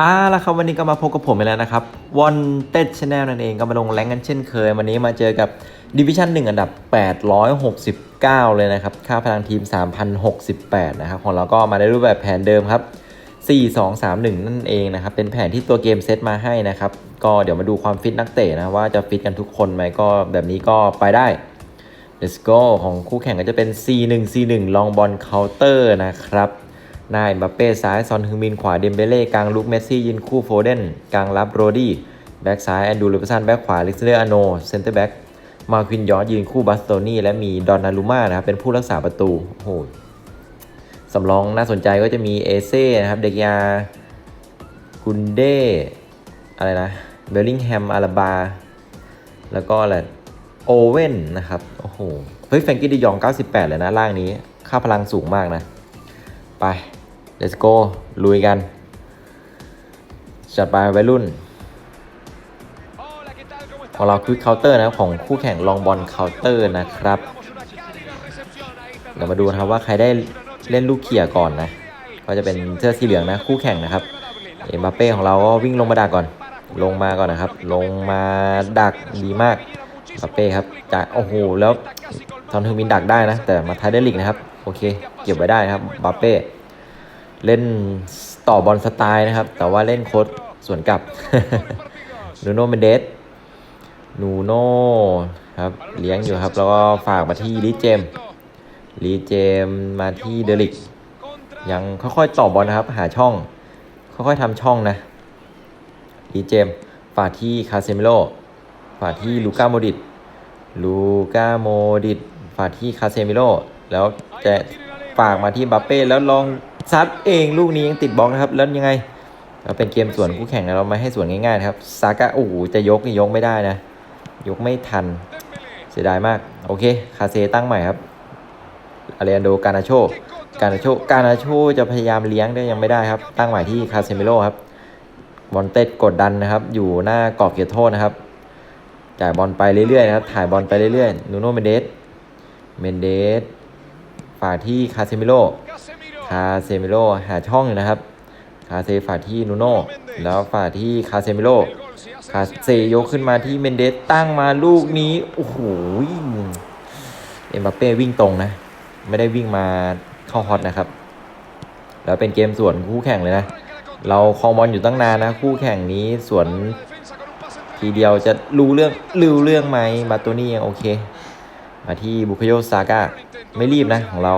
อ่าแล้วครับวันนี้ก็มาพบกับผมอีกแล้วนะครับวันเต็ดชาแนลนั่นเองก็มาลงแรงกันเช่นเคย วันนี้มาเจอกับดิวิชั่น1 อันดับ 869 เลยนะครับ ค่าพลังทีม 3068 นะครับ ของเราก็มาในรูปแบบแผนเดิมครับ 4 2 3 1 นั่นเองนะครับ เป็นแผนที่ตัวเกมเซตมาให้นะครับ ก็เดี๋ยวมาดูความฟิตนักเตะนะ ว่าจะฟิตกันทุกคนไหมก็แบบนี้ก็ไปได้ Let's go ของคู่แข่งก็จะเป็น C1 C1 ลองบอลเคาน์เตอร์นะครับ นาเอ็มบัปเป้ซ้ายซอนฮึงมินขวาเดมเบเล่กลางลุกเมสซี่ยืนคู่โฟเดนกลางรับโรดี้แบ็กซ้ายแอนดูลูปสันแบ็กขวาลิเซเลอร์อโนเซนเตอร์แบ็กมาควินยอร์ยืนคู่บัสโตนี่และมีดอนนารูมานะครับเป็นผู้รักษาประตูโอ้โหสำรองน่าสนใจก็จะมีเอเซ่นะครับเดกยากุนเดอะไรนะเบลลิงแฮมอาราบา แล้วก็อะไรโอเว่นนะครับ โอ้โห เฮ้ยแฟงกี้ดิยอง 98 เลยนะ ล่างนี้ ค่าพลังสูงมากนะ ไป let's go ลุยกันจัดไปวัยรุ่น ของเราควิกเคาน์เตอร์นะครับของคู่แข่งลองบอลเคาน์เตอร์นะครับ เดี๋ยวมาดูนะครับว่าใครได้เล่นลูกเขี่ยก่อนนะ ก็จะเป็นเสื้อสีเหลืองนะคู่แข่งนะครับ เอ็มบัปเป้ของเราก็วิ่งลงมาดักก่อน ลงมาก่อนนะครับ ลงมาดักดีมากบัปเป้ครับจะโอ้โหแล้วทอนเทอร์มินดักได้นะ แต่มาท้ายได้ลิกนะครับ โอเค เก็บไว้ได้นะครับบัปเป้ เล่นต่อบอลสไตล์นะครับ แต่ว่าเล่นโค้ดสวนกลับนูโนเมเดสนูโน่ครับเลี้ยงอยู่ครับ แล้วก็ฝากมาที่ลีเจมลีเจมมาที่เดลิก ยังค่อยๆต่อบอลนะครับ หาช่อง ค่อยๆทำช่องนะลีเจมฝากที่คาเซมิโลฝากที่ลูก้าโมดิตลูก้าโมดิตฝากที่คาเซมิโลแล้วจะฝากมาที่บัปเป้แล้วลอง ซัดเองลูกนี้ยังติดบล็อกนะครับ แล้วยังไงเราเป็นเกมสวนคู่แข่งนะเราไม่ให้สวนง่ายๆนะครับซากะโอ้โหจะยกนี่ยกไม่ได้นะ ยกไม่ทันเสียดายมาก โอเค คาเซตั้งใหม่ครับอาเรนโดการนาโชการนาโชการนาโชจะพยายามเลี้ยงได้ยังไม่ได้ครับ ตั้งใหม่ที่คาเซมิโลครับบอลเต็ดกดดันนะครับ อยู่หน้ากรอบเขตโทษนะครับจ่ายบอลไปเรื่อยๆนะครับ ถ่ายบอลไปเรื่อยๆนูโนเมนเดสเมนเดสฝากที่คาเซมิโล คาเซมิโลหาช่องอยู่นะครับ คาเซฝากที่นูโน่แล้วฝากที่คาเซมิโลคาเซยกขึ้นมาที่เมนเดสตั้งมาลูกนี้ โอ้โหเอ็มบัปเป้วิ่งตรงนะ ไม่ได้วิ่งมาเข้าฮอตนะครับ แล้วเป็นเกมสวนคู่แข่งเลยนะ เราคองบอลอยู่ตั้งนานนะ คู่แข่งนี้สวนทีเดียวจะรู้เรื่องรู้เรื่องไหมมาตัวนี้ยังโอเค มาที่บุคโยซาก้าไม่รีบนะของเรา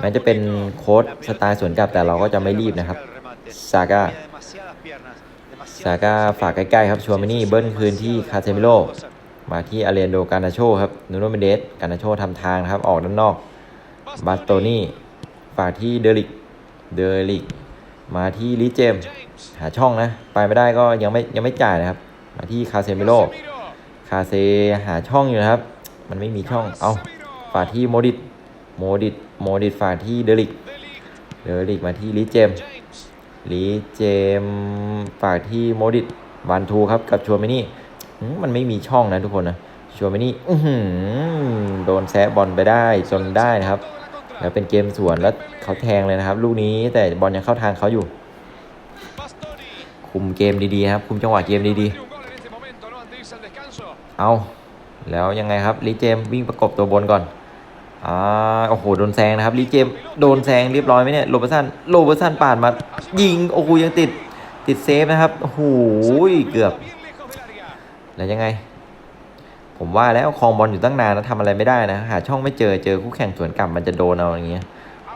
แม้จะเป็นโค้ดสไตล์สวนกลับแต่เราก็จะไม่รีบนะครับซาก้าซาก้าฝากใกล้ๆครับชัวร์มินี่เบิ้ลคืนที่คาเซมิโลมาที่อาเรนโดการนาโชครับนูโนเมเดสการนาโชทำทางครับออกด้านนอกบาสโตนี่ฝากที่เดลิกเดลิกมาที่ลิเจม หาช่องนะ ไปไม่ได้ก็ยังไม่ยังไม่จ่ายนะครับ มาที่คาเซมิโลคาเซหาช่องอยู่นะครับ มันไม่มีช่องเอาฝากที่โมดิต โมดิตโมดิตฝากที่เดลิกเดลิกมาที่ลิเจมลีเจมฝากที่โมดิตวันทูครับกับชัวร์มินี่มันไม่มีช่องนะทุกคนนะชัวร์มินี่โดนแซะบอลไปได้จนได้นะครับ แล้วเป็นเกมสวนแล้วเขาแทงเลยนะครับ ลูกนี้แต่บอลยังเข้าทางเขาอยู่ คุมเกมดีๆครับ คุมจังหวะเกมดีๆ เอาแล้วยังไงครับลีเจมวิ่งประกบตัวบนก่อน อ่าโอ้โหโดนแซงนะครับลีเจมโดนแซงเรียบร้อยไหมเนี่ยโรเบอร์สันโรเบอร์สันปาดมา ยิงโอ้โหยังติดติดเซฟนะครับโอ้โหเกือบแล้วยังไง ผมว่าแล้วคลองบอลอยู่ตั้งนานนะทำอะไรไม่ได้นะหาช่องไม่เจอเจอคู่แข่งสวนกลับมันจะโดนเอาอย่างเงี้ย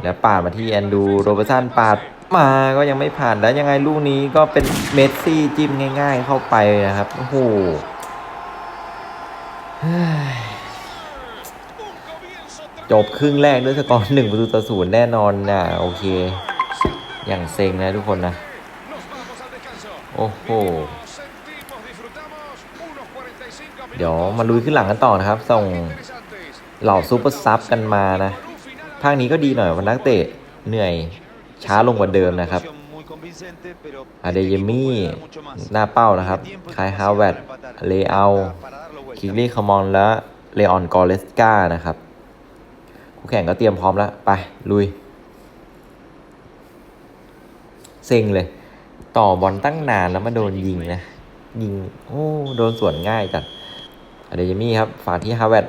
แล้วปาดมาที่แอนดูโรเบอร์สันปาดมาก็ยังไม่ผ่านแล้วยังไงลูกนี้ก็เป็นเมสซี่จิ้มง่าย ๆ เข้าไปนะครับโอ้โห จบครึ่งแรกด้วยสกอร์หนึ่งประตูต่อศูนย์แน่นอนนะโอเค อย่างเซ็งนะทุกคนนะ โอ้โห เดี๋ยวมาลุยขึ้นหลังกันต่อนะครับ ส่งเหล่าซูเปอร์ซับกันมานะ ภาคนี้ก็ดีหน่อยวันนักเตะเหนื่อยช้าลงกว่าเดิมนะครับอาเดยมี่หน้าเป้านะครับคายฮาวเวตเลอาคิกลี่คามอนและเลออนกอเลสกานะครับ คู่แข่งก็เตรียมพร้อมแล้ว ไป ลุย เซ็งเลย ต่อบอลตั้งนานแล้วมาโดนยิงนะ ยิง โอ้ โดนสวนง่ายจัดอาเดยมี่ครับ ฝากที่ฮาวเวด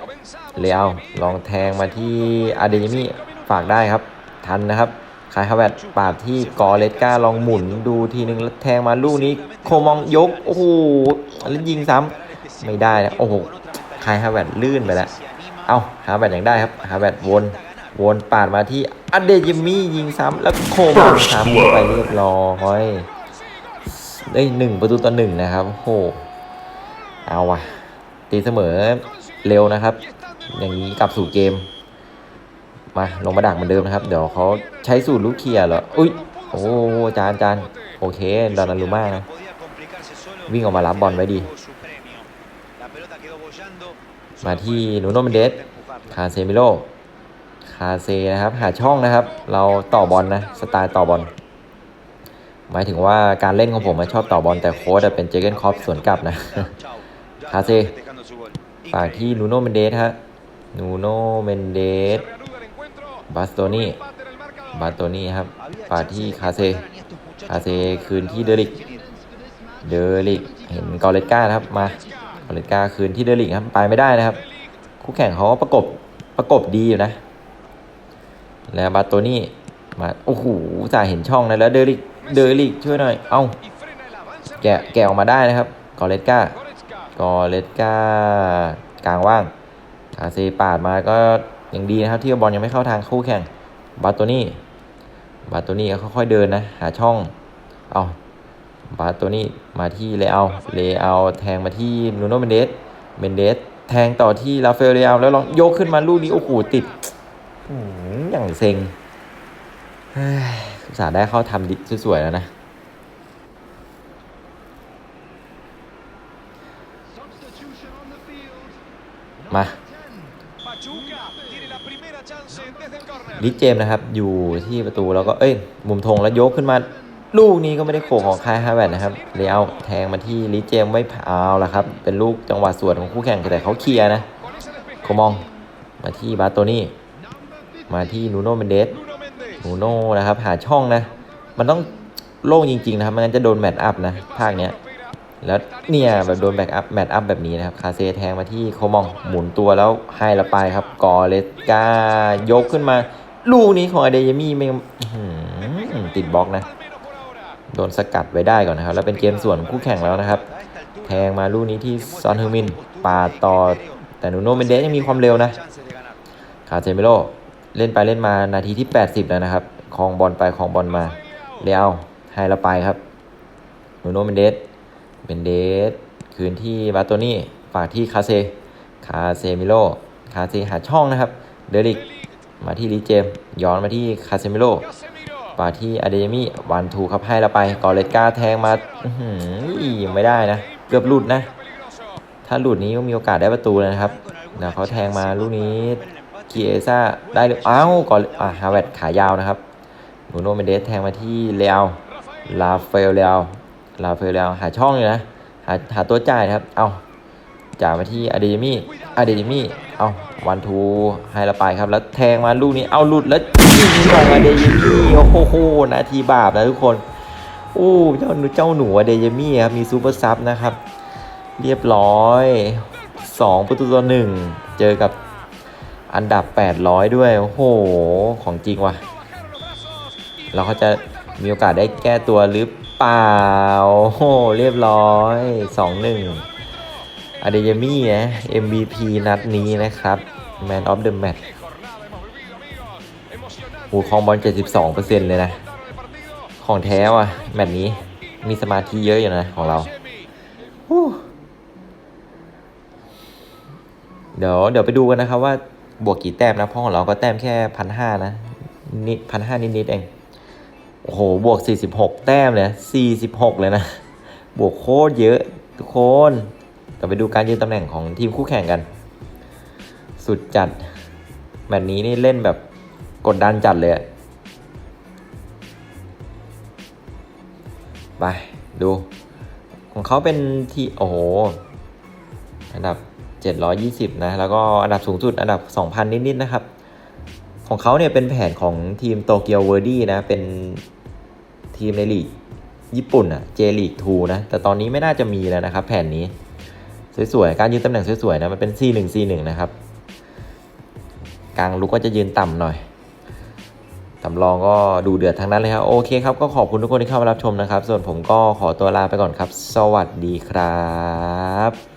เลียวลองแทงมาที่อาเดยมี่ฝากได้ครับ ทันนะครับคายฮาวเวดปาดที่กอเลสกาลองหมุนดูทีนึงแล้วแทงมาลูกนี้ โคมองยก โอ้โหแล้วยิงซ้ำไม่ได้นะโอ้โหคายฮาวเวดลื่นไปแล้ว เอาฮาวเวดยังได้ครับฮาวเวดวนวนปาดมาที่อเดยิมี่ยิงซ้ำแล้วโคมองซ้ำเข้าไปเรียบร้อยได้หนึ่งประตูต่อหนึ่งนะครับโอ้โห เอาว่ะ ตีเสมอเร็วนะครับ อย่างนี้กลับสู่เกม มาลงมาดักเหมือนเดิมนะครับ เดี๋ยวเขาใช้สูตรลูกเคลียร์เหรอ อุ้ย โอ้จานจานโอเค ดอนนารุม่านะวิ่งออกมารับบอลไว้ดี มาที่นูโนเมนเดสคาเซมิโลคาเซนะครับ หาช่องนะครับ เราต่อบอลนะ สไตล์ต่อบอล หมายถึงว่าการเล่นของผมชอบต่อบอลแต่โค้ดอะเป็นเจเกนคอฟสวนกลับนะคาเซฝากที่นูโนเมนเดสฮะนูโนเมนเดสบาสโตนี่บาสโตนี่ครับฝากที่คาเซคาเซคืนที่เดริกเดริกเห็นกอเลสก้าครับมา กอเลสกาคืนที่เดริกครับไปไม่ได้นะครับ คู่แข่งเขาก็ประกบประกบดีอยู่นะ แล้วบาสโตนี่มาโอ้โหจ่ายเห็นช่องนะแล้วเดริกเดริกช่วยหน่อย เอ้าแกะแกะออกมาได้นะครับกอเลสกากอเลสกากลางว่างคาเซปาดมาก็ยังดีนะครับที่บอลยังไม่เข้าทางคู่แข่งบาโตนี่บาโตนี่ก็ค่อยๆเดินนะ หาช่อง เอา บาโตนี่มาที่เลเอาเลเอาแทงมาที่นูโนเมนเดสเมนเดสแทงต่อที่ราฟาเอลเลเอาแล้วลองยกขึ้นมาลูกนี้โอ้โหติดอย่างเซ็งสาได้เข้าทำดิสวยๆแล้วนะ มาลิเจมส์นะครับ อยู่ที่ประตูแล้วก็เอ้ย มุมธงแล้วยกขึ้นมา ลูกนี้ก็ไม่ได้โขกของคายฮาแวร์ดนะครับเลเอาแทงมาที่ลิเจมไม่เอาละครับ เป็นลูกจังหวะสวนของคู่แข่งแต่เขาเคลียร์นะโคมองมาที่บาโตนี่มาที่นูโนเมนเดสนูโน่นะครับหาช่องนะ มันต้องโล่งจริงๆนะครับไม่งั้นจะโดนแมตช์อัพนะภาคเนี้ยแล้วเนี่ยแบบโดนแบ็กอัพแมตช์อัพแบบนี้นะครับ คาเซแทงมาที่โคมองหมุนตัวแล้วให้ละไปครับ กอเลสกายกขึ้นมา ลูกนี้ของอเดยมี่ไม่ติดบล็อกนะ โดนสกัดไว้ได้ก่อนนะครับ แล้วเป็นเกมส่วนคู่แข่งแล้วนะครับ แทงมาลูกนี้ที่ซอนเฮอร์มินปาต่อแต่นูโนเมนเดสยังมีความเร็วนะคาเซมิโลเล่นไปเล่นมานาทีที่ 80 แล้วนะครับคลองบอลไปคลองบอลมาเลี้ยวให้ละไปครับนูโนเมนเดสเมนเดสคืนที่บาโตนี่ฝากที่คาเซคาเซมิโลคาเซหาช่องนะครับ เดริกมาที่ลีเจมย้อนมาที่คาเซมิโล ปาที่อเดยมี่วันทูครับให้ละไปกอเลสกาแทงมาอื้อหือยังไม่ได้นะ เกือบหลุดนะ ถ้าหลุดนี้ก็มีโอกาสได้ประตูเลยนะครับเดี๋ยวเขาแทงมาลูกนี้เกียซ่าได้หรืออ้าวก่อนอ่าฮาเวดขายาวนะครับนูโนเมเดสแทงมาที่เลอาลาเฟลเลอาลาเฟลเลอาหาช่องเลยนะ หาหาตัวจ่ายนะครับ เอา จ่ายมาที่อเดยมี่อเดยมี่เอาวันทูให้ละไปครับ แล้วแทงมาลูกนี้เอาหลุดแล้วยิงของอเดยมี่โอ้โหนาทีบาปนะทุกคนโอ้เจ้าหนูเจ้าหนูอเดยมี่ครับมีซูเปอร์ซับนะครับ เรียบร้อย 2 ประตูต่อหนึ่งเจอกับอันดับ 800 ด้วย โอ้โห ของจริงว่ะ แล้วเขาจะมีโอกาสได้แก้ตัวหรือเปล่า โอ้โห เรียบร้อย 2-1 อเดยมี่นะ MVP นัดนี้นะครับ Man of the Match หูคองบอล 72%เลยนะ ของแท้ว่ะ แมตช์นี้มีสมาธิเยอะอยู่นะของเราเดี๋ยวเดี๋ยวไปดูกันนะครับว่าบวกกี่แต้มนะพราะของเราก็แต้มแค่พันห้านะนิดพันห้านิดนิดเอง โอ้โห บวกสี่สิบหกแต้มเลยสี่สิบหกเลยนะ บวกโคตรเยอะทุกคน เดี๋ยวไปดูการยืนตำแหน่งของทีมคู่แข่งกัน สุดจัดแมตช์นี้นี่เล่นแบบกดดันจัดเลยอะไปดู ของเขาเป็นทีโอ้โหอันดับ 720 นะ แล้วก็อันดับสูงสุดอันดับ 2,000 นิด ๆ นะครับ ของเขาเนี่ยเป็นแผนของทีมโตเกียวเวอร์ดี้นะ เป็นทีมในลีกญี่ปุ่นอะเจลีก2นะ แต่ตอนนี้ไม่น่าจะมีแล้วนะครับแผ่นนี้ สวยๆ การยืนตำแหน่งสวยๆนะมันเป็น C1 C1 นะครับ กลางลุกก็จะยืนต่ำหน่อยสำรองก็ดูเดือดทั้งนั้นเลยครับ โอเคครับ ก็ขอบคุณทุกคนที่เข้ามารับชมนะครับ ส่วนผมก็ขอตัวลาไปก่อนครับ สวัสดีครับ